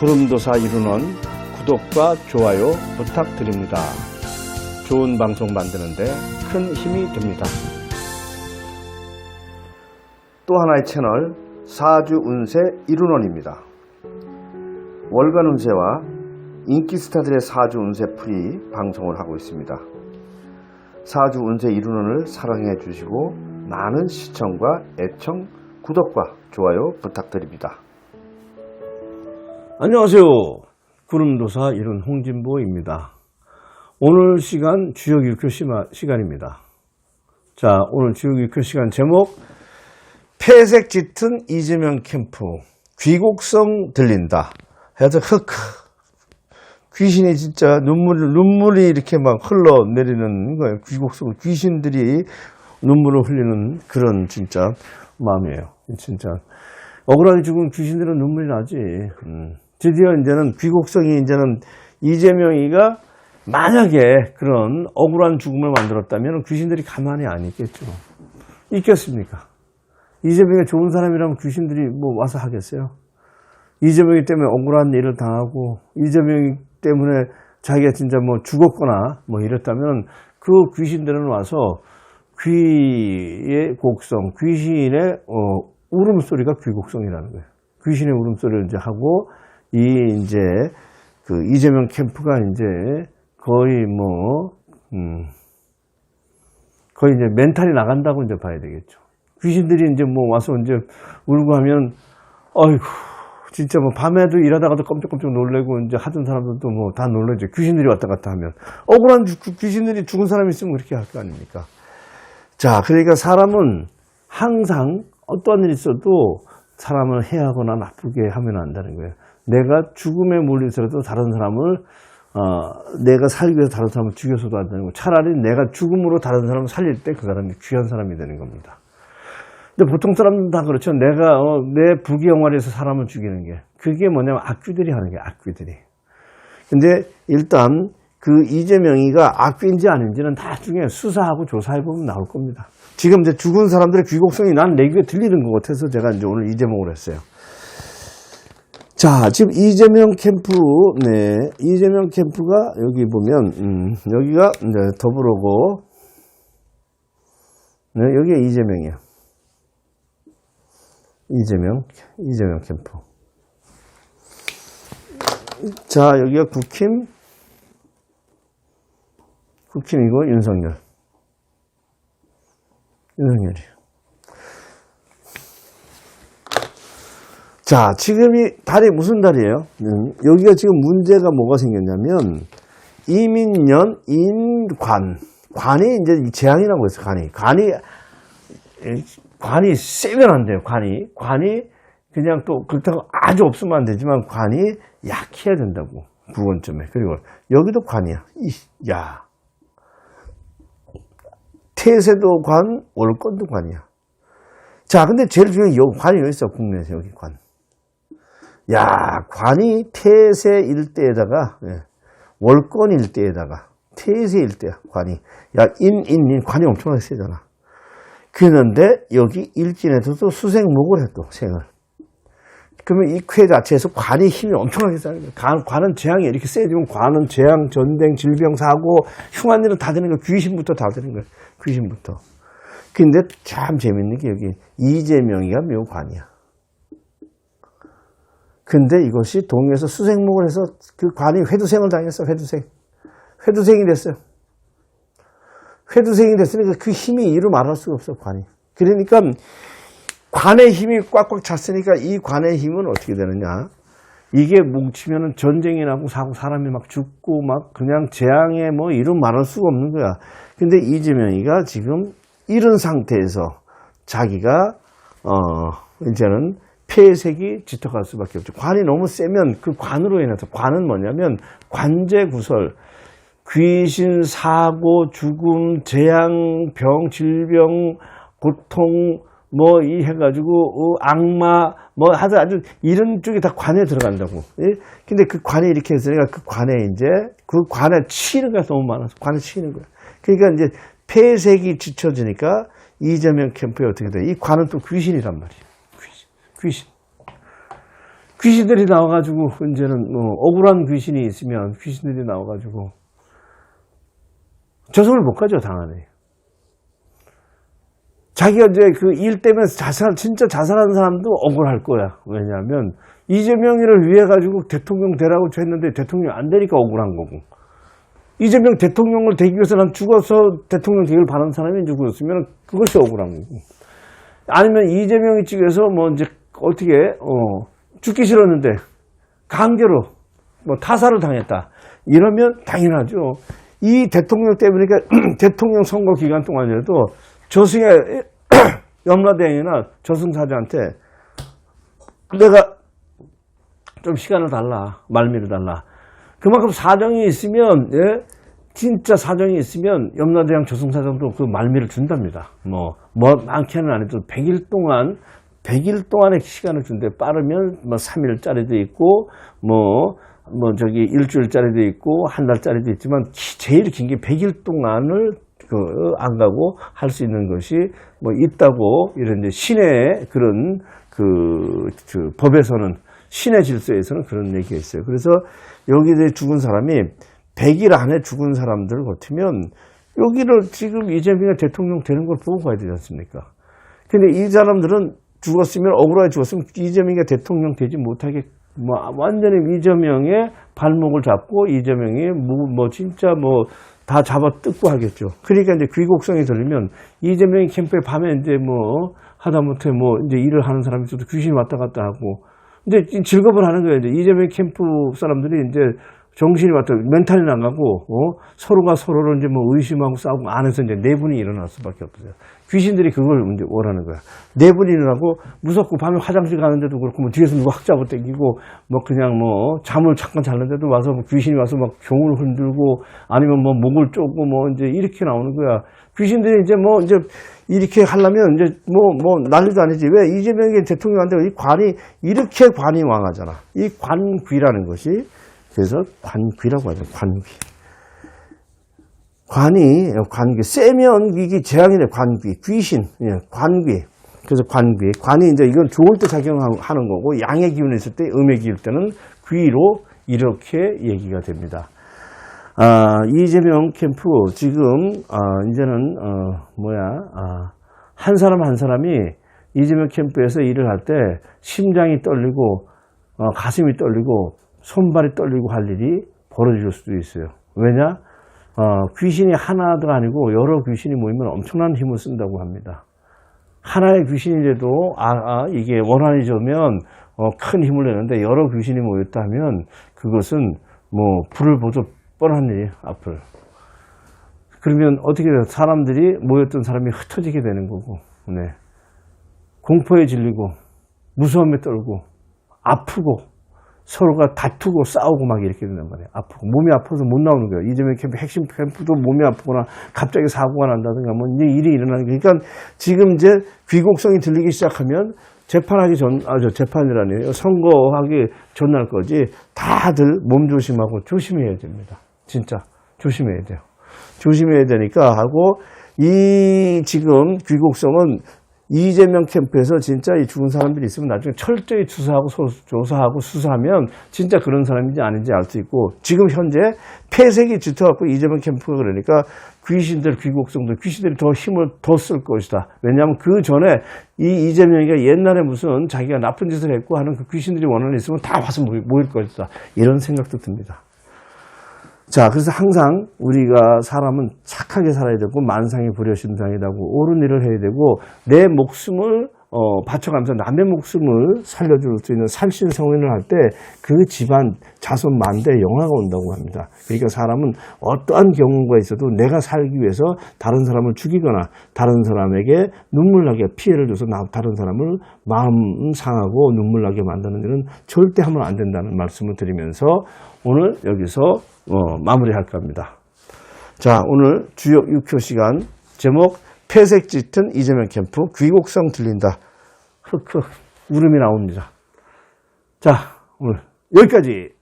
구름도사 이루는 구독과 좋아요 부탁드립니다. 좋은 방송 만드는데 큰 힘이 됩니다. 또 하나의 채널 사주 운세 이룬원입니다. 월간 운세와 인기 스타들의 사주 운세 풀이 방송을 하고 있습니다. 사주 운세 이룬원을 사랑해 주시고 많은 시청과 애청, 구독과 좋아요 부탁드립니다. 안녕하세요. 구름도사 이룬 홍진보입니다. 오늘 시간 주역 유교 시간입니다. 자, 오늘 주역 유교 시간 제목 폐색 짙은 이재명 캠프 귀곡성 들린다. 해서 흑 귀신이 진짜 눈물 눈물이 이렇게 막 흘러내리는 거예요. 귀곡성 귀신들이 눈물을 흘리는 그런 진짜 마음이에요. 진짜 억울하게 죽은 귀신들은 눈물이 나지. 음. 드디어 이제는 귀곡성이 이제는 이재명이가 만약에 그런 억울한 죽음을 만들었다면 귀신들이 가만히 안 있겠죠. 있겠습니까? 이재명이 좋은 사람이라면 귀신들이 뭐 와서 하겠어요? 이재명이 때문에 억울한 일을 당하고 이재명이 때문에 자기가 진짜 뭐 죽었거나 뭐 이랬다면 그 귀신들은 와서 귀의 곡성, 귀신의 어, 울음소리가 귀곡성이라는 거예요. 귀신의 울음소리를 이제 하고 이 이제 그 이재명 캠프가 이제 거의 뭐 음, 거의 이제 멘탈이 나간다고 이제 봐야 되겠죠. 귀신들이 이제 뭐 와서 이제 울고 하면 어이구 진짜 뭐 밤에도 일하다가도 깜짝깜짝 놀래고 이제 하던 사람들도 뭐 다 놀라죠. 귀신들이 왔다 갔다 하면 억울한 주- 귀신들이 죽은 사람이 있으면 그렇게 할 거 아닙니까? 자, 그러니까 사람은 항상 어떠한 일이 있어도 사람을 해하거나 나쁘게 하면 안 되는 거예요. 내가 죽음에 몰리서라도 다른 사람을 어, 내가 살기 위해서 다른 사람을 죽여서도 안 되는 거예요. 차라리 내가 죽음으로 다른 사람을 살릴 때 그 사람이 귀한 사람이 되는 겁니다. 근데 보통 사람들은 다 그렇죠. 내가 어, 내 부귀영화에서 사람을 죽이는 게 그게 뭐냐면 악귀들이 하는 게 악귀들이. 근데 일단 그 이재명이가 악귀인지 아닌지는 나중에 수사하고 조사해 보면 나올 겁니다. 지금 이제 죽은 사람들의 귀곡성이 난 내 귀에 들리는 것 같아서 제가 이제 오늘 이 제목을 했어요. 자, 지금 이재명 캠프, 네, 이재명 캠프가 여기 보면, 음, 여기가 이제 더불어고, 네, 여기가 이재명이에요. 이재명, 이재명 캠프. 자, 여기가 국힘, 국힘이고 윤석열. 윤석열이. 자, 지금이 달이 무슨 달이에요? 음, 여기가 지금 문제가 뭐가 생겼냐면, 이민년, 인관. 관이 이제 이 재앙이라고 했어, 관이. 관이, 에, 관이 세면 안 돼요, 관이. 관이 그냥 또 그렇다고 아주 없으면 안 되지만 관이 약해야 된다고. 9원쯤에. 그리고 여기도 관이야. 이, 야. 태세도 관, 월권도 관이야. 자, 근데 제일 중요한 게 여기 관이 여기 있어, 국내에서 여기 관. 야, 관이 태세 일대에다가, 예, 월권 일대에다가, 태세 일대야, 관이. 야, 인, 인, 인, 관이 엄청나게 세잖아. 그런데 여기 일진에서도 수생목을 해, 또, 생을. 그러면 이 쾌 자체에서 관이 힘이 엄청나게 거예요. 관, 관은 재앙이 이렇게 세지면 관은 재앙, 전쟁, 질병, 사고, 흉한 일은 다 되는 거예요. 귀신부터 다 되는 거예요. 귀신부터. 근데 참 재밌는 게 여기 이재명이가 묘관이야. 근데 이것이 동에서 수생목을 해서 그 관이 회두생을 당했어, 회두생. 회두생이 됐어요. 회두생이 됐으니까 그 힘이 이루 말할 수가 없어, 관이. 그러니까 관의 힘이 꽉꽉 찼으니까 이 관의 힘은 어떻게 되느냐. 이게 뭉치면은 전쟁이 나고 사고 사람이 막 죽고 막 그냥 재앙에 뭐 이루 말할 수가 없는 거야. 근데 이재명이가 지금 이런 상태에서 자기가 어 이제는 폐색이 짙어갈 수밖에 없죠. 관이 너무 세면 그 관으로 인해서 관은 뭐냐면 관제 구설 귀신, 사고, 죽음, 재앙, 병, 질병, 고통, 뭐, 이 해가지고, 어, 악마, 뭐, 하여튼 아주 이런 쪽이 다 관에 들어간다고. 예? 근데 그 관에 이렇게 했으니까 그 관에 이제, 그 관에 치는 게 너무 많아서 관에 치는 거야. 그러니까 이제 폐색이 지쳐지니까 이재명 캠프에 어떻게 돼? 이 관은 또 귀신이란 말이야. 귀신. 귀신. 귀신들이 나와가지고 이제는 뭐 억울한 귀신이 있으면 귀신들이 나와가지고 저승을 못 가죠 당연히. 자기가 이제 그 일 때문에 자살 진짜 자살한 사람도 억울할 거야. 왜냐하면 이재명이를 위해 가지고 대통령 되라고 했는데 대통령 안 되니까 억울한 거고. 이재명 대통령을 되기 위해서 난 죽어서 대통령 되기를 바라는 사람이 죽었으면 그것이 억울한 거고. 아니면 이재명이 측에서 뭐 이제 어떻게 어 죽기 싫었는데 강제로 뭐 타살을 당했다. 이러면 당연하죠. 이 대통령 때문에 그러니까 대통령 선거 기간 동안이라도 저승의 염라대왕이나 저승사자한테 내가 좀 시간을 달라 말미를 달라 그만큼 사정이 있으면 예? 진짜 사정이 있으면 염라대왕 저승사자도 그 말미를 준답니다 뭐, 뭐 많게는 안 해도 100일 동안 100일 동안의 시간을 준대 빠르면 뭐 3일짜리도 있고 뭐 뭐 저기 일주일짜리도 있고 한 달짜리도 있지만 기- 제일 긴 게 100일 동안을 그 안 가고 할 수 있는 것이 뭐 있다고 이런 이제 신의 그런 그, 그 법에서는 신의 질서에서는 그런 얘기가 있어요. 그래서 여기에 죽은 사람이 100일 안에 죽은 사람들 같으면 여기를 지금 이재명이 대통령 되는 걸 보고 가야 되지 않습니까? 근데 이 사람들은 죽었으면 억울하게 죽었으면 이재명이 대통령 되지 못하게 뭐 완전히 이재명의 발목을 잡고 이재명이 뭐, 뭐 진짜 뭐 다 잡아 뜯고 하겠죠. 그러니까 이제 귀곡성이 들리면 이재명이 캠프에 밤에 이제 뭐 하다못해 뭐 이제 일을 하는 사람이 있어도 귀신이 왔다 갔다 하고 이제 즐겁을 하는 거예요. 이제 이재명 캠프 사람들이 이제 정신이 왔다 멘탈이 나가고 어? 서로가 서로를 이제 뭐 의심하고 싸우고 안에서 이제 내분이 일어날 수밖에 없어요. 귀신들이 그걸 이제 원하는 거야. 내분이 일어나고 무섭고 밤에 화장실 가는데도 그렇고 뭐 뒤에서 누가 확 잡아 당기고 뭐 그냥 뭐 잠을 잠깐 잤는데도 와서 뭐 귀신이 와서 막 경을 흔들고 아니면 뭐 목을 쪼고 뭐 이제 이렇게 나오는 거야. 귀신들이 이제 뭐 이제 이렇게 하려면 이제 뭐, 뭐 난리도 아니지. 왜 이재명이 대통령한테 이 관이 이렇게 관이 왕하잖아. 이 관귀라는 것이 그래서 관귀라고 하죠. 관귀. 관이, 관귀. 세면 이게 재앙이네, 관귀. 귀신, 예, 관귀. 그래서 관귀. 관이 이제 이건 좋을 때 작용하는 거고, 양의 기운이 있을 때, 음의 기울 때는 귀로 이렇게 얘기가 됩니다. 아, 이재명 캠프, 지금, 아, 이제는, 어, 뭐야, 아, 한 사람 한 사람이 이재명 캠프에서 일을 할 때 심장이 떨리고, 어, 가슴이 떨리고, 손발이 떨리고 할 일이 벌어질 수도 있어요. 왜냐? 어, 귀신이 하나가 아니고 여러 귀신이 모이면 엄청난 힘을 쓴다고 합니다. 하나의 귀신이라도 아, 아, 이게 원한이 좋으면 어, 큰 힘을 내는데 여러 귀신이 모였다면 그것은 뭐 불을 보듯 뻔한 일이 앞을. 그러면 어떻게 돼요? 사람들이 모였던 사람이 흩어지게 되는 거고, 네. 공포에 질리고 무서움에 떨고 아프고 서로가 다투고 싸우고 막 이렇게 된단 말이에요. 아프고 몸이 아파서 못 나오는 거예요. 이재명 캠프 핵심 캠프도 몸이 아프거나 갑자기 사고가 난다든가 뭐 이제 일이 일어나는 거예요. 그러니까 지금 이제 귀곡성이 들리기 시작하면 재판하기 전, 아, 저 재판이라니 선거하기 전날 거지 다들 몸 조심하고 조심해야 됩니다. 진짜 조심해야 돼요. 조심해야 되니까 하고 이 지금 귀곡성은 이재명 캠프에서 진짜 이 죽은 사람들이 있으면 나중에 철저히 수사하고 소- 조사하고 수사하면 진짜 그런 사람인지 아닌지 알 수 있고 지금 현재 폐색이 짙어갖고 이재명 캠프가 그러니까 귀신들 귀곡성들 귀신들이 더 힘을 더 쓸 것이다. 왜냐하면 그 전에 이 이재명이가 옛날에 무슨 자기가 나쁜 짓을 했고 하는 그 귀신들이 원한이 있으면 다 와서 모일 것이다. 이런 생각도 듭니다. 자, 그래서 항상 우리가 사람은 착하게 살아야 되고 만상이 불여신상이라고 옳은 일을 해야 되고 내 목숨을 어, 바쳐가면서 남의 목숨을 살려줄 수 있는 살신 성인을 할 때 그 집안 자손 만대 영화가 온다고 합니다. 그러니까 사람은 어떠한 경우가 있어도 내가 살기 위해서 다른 사람을 죽이거나 다른 사람에게 눈물 나게 피해를 줘서 나- 다른 사람을 마음 상하고 눈물 나게 만드는 일은 절대 하면 안 된다는 말씀을 드리면서 오늘 여기서 어, 마무리할까 합니다. 자, 오늘 주요 6회 시간 제목 폐색 짙은 이재명 캠프 귀곡성 들린다. 흑흑 울음이 나옵니다. 자, 오늘 여기까지.